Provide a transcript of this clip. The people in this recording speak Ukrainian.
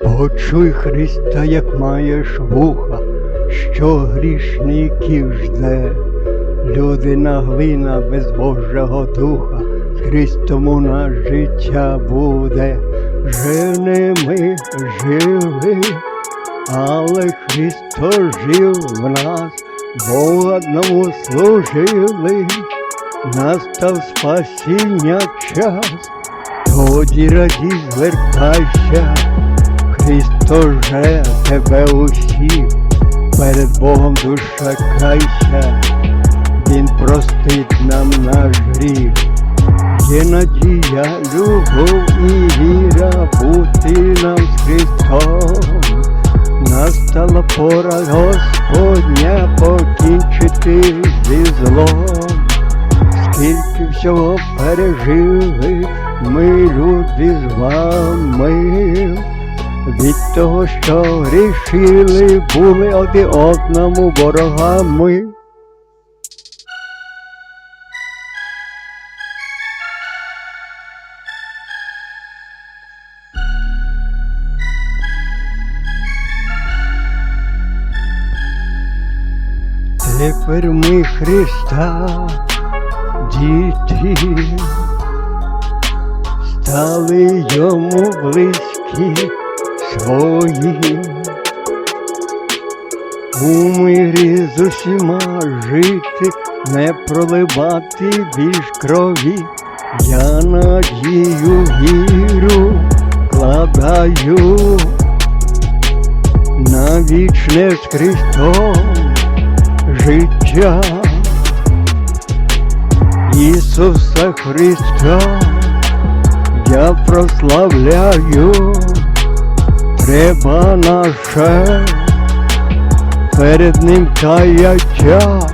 Почуй Христа, як маєш вуха, що грішників жде. Людина глина без Божого духа, з Христом у нас життя буде. Жили ми жили, але Христос жив в нас, бо одному служили, настав спасіння час, тоді радій звертайся. Христос же тебе усіх, перед Богом душа кайся, Він простить нам наш гріх. Є надія, любов і віра бути нам з Христом. Настала пора Господня покінчити зі злом. Скільки всього пережили ми люди з вами. Від того, що грішили, були один одному ворогами. Тепер ми Христа, діти, стали йому близькі свої. У мирі з усіма жити, не проливати більш крові. Я надію віру кладаю на вічне з Христом життя Ісуса Христа я прославляю, треба наше перед Ним каяття